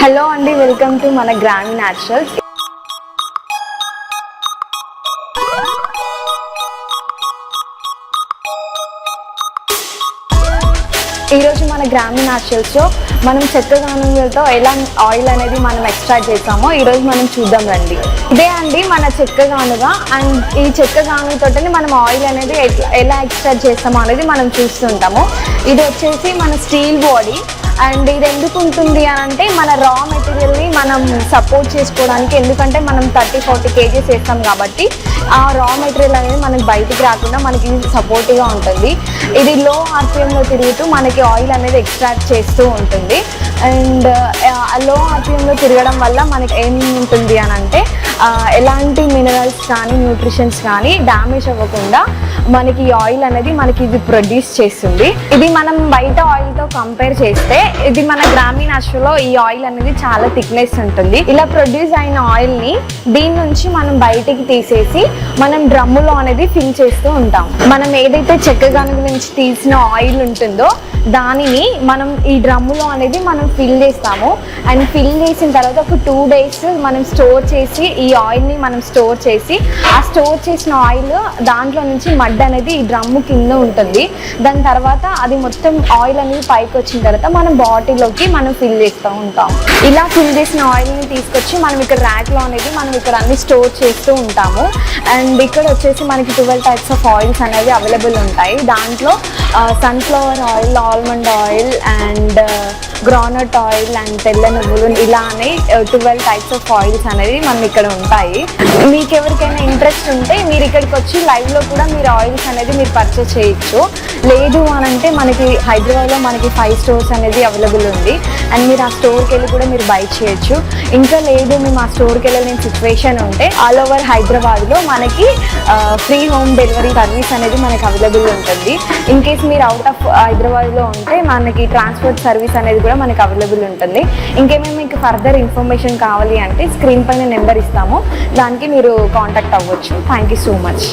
Hello అండి welcome to మన గ్రామీ naturals ఈరోజు మన గ్రామీణ న్యాచురల్స్లో మనం చెక్క గానుగులతో ఎలా ఆయిల్ అనేది మనం ఎక్స్ట్రాక్ట్ చేసామో ఈరోజు మనం చూద్దాం రండి. ఇదే అండి మన చెక్క గానుగా అండ్ ఈ చెక్క గానుగతోటి మనం ఆయిల్ అనేది ఎట్లా ఎలా ఎక్స్ట్రాక్ట్ చేస్తామో అనేది మనం చూస్తుంటాము. ఇది వచ్చేసి మన స్టీల్ బాడీ. అండ్ ఇది ఎందుకు ఉంటుంది అని అంటే మన రా మెటీరియల్ని మనం సపోర్ట్ చేసుకోవడానికి. ఎందుకంటే మనం థర్టీ ఫార్టీ కేజీస్ వేస్తాం కాబట్టి ఆ రా మెటీరియల్ అనేది మనకి బయటికి రాకుండా మనకి సపోర్టివ్గా ఉంటుంది. ఇది లో ఆర్పిఎంలో తిరుగుతూ మనకి ఆయిల్ అనేది ఎక్స్ట్రాక్ట్ చేస్తూ ఉంటుంది. అండ్లో ఆర్పిఎంలో తిరగడం వల్ల మనకి ఏం ఉంటుంది అని అంటే ఎలాంటి మినరల్స్ కానీ న్యూట్రిషన్స్ కానీ డ్యామేజ్ అవ్వకుండా మనకి ఈ ఆయిల్ అనేది మనకి ఇది ప్రొడ్యూస్ చేస్తుంది. ఇది మనం బయట ఆయిల్తో కంపేర్ చేస్తే ఇది మన గ్రామీణ అశ్వలో ఈ ఆయిల్ అనేది చాలా థిక్నెస్ ఉంటుంది. ఇలా ప్రొడ్యూస్ అయిన ఆయిల్ని దీని నుంచి మనం బయటికి తీసేసి మనం డ్రమ్ములో అనేది ఫిల్ చేస్తూ ఉంటాం. మనం ఏదైతే చెక్క గనుగు నుంచి తీసిన ఆయిల్ ఉంటుందో దానిని మనం ఈ డ్రమ్ములో అనేది మనం ఫిల్ చేస్తాము. అండ్ ఫిల్ చేసిన తర్వాత ఒక టూ డేస్ మనం స్టోర్ చేసి ఈ ఆయిల్ని మనం స్టోర్ చేసి ఆ స్టోర్ చేసిన ఆయిల్ దాంట్లో నుంచి మడ్ అనేది ఈ డ్రమ్ము కింద ఉంటుంది. దాని తర్వాత అది మొత్తం ఆయిల్ అనేది పైకి వచ్చిన తర్వాత మనం బాటిల్లోకి మనం ఫిల్ చేస్తూ ఉంటాం. ఇలా ఫిల్ చేసిన ఆయిల్ని తీసుకొచ్చి మనం ఇక్కడ ర్యాక్లో అనేది మనం ఇక్కడ అన్ని స్టోర్ చేస్తూ ఉంటాము. అండ్ ఇక్కడ వచ్చేసి మనకి ట్వెల్వ్ టైప్స్ ఆఫ్ ఆయిల్స్ అనేవి అవైలబుల్ ఉంటాయి. దాంట్లో sunflower oil almond oil and groundnut oil and తెల్ల నువ్వులు ఇలానే ట్వెల్వ్ టైప్స్ ఆఫ్ ఆయిల్స్ అనేవి మనం ఇక్కడ ఉంటాయి. మీకు ఎవరికైనా ఇంట్రెస్ట్ ఉంటే మీరు ఇక్కడికి వచ్చి లైవ్లో కూడా మీరు ఆయిల్స్ అనేది మీరు పర్చేస్ చేయొచ్చు. లేదు అని అంటే మనకి హైదరాబాద్లో మనకి ఫైవ్ స్టోర్స్ అనేది అవైలబుల్ ఉంది. అండ్ మీరు ఆ స్టోర్కి వెళ్ళి కూడా మీరు బై చేయొచ్చు. ఇంకా లేదు మేము ఆ స్టోర్కి వెళ్ళలేని సిచ్యువేషన్ ఉంటే ఆల్ ఓవర్ హైదరాబాద్లో మనకి ఫ్రీ హోమ్ డెలివరీ సర్వీస్ అనేది మనకి అవైలబుల్ ఉంటుంది. ఇన్ కేస్ మీరు అవుట్ ఆఫ్ హైదరాబాద్లో ఉంటే మనకి ట్రాన్స్పోర్ట్ సర్వీస్ అనేది కూడా మనకి అవైలబుల్ ఉంటుంది. ఇంకేమైనా మీకు ఫర్దర్ ఇన్ఫర్మేషన్ కావాలి అంటే స్క్రీన్ పైన నెంబర్ ఇస్తాము. దానికి మీరు కాంటాక్ట్ అవ్వచ్చు. Thank you so much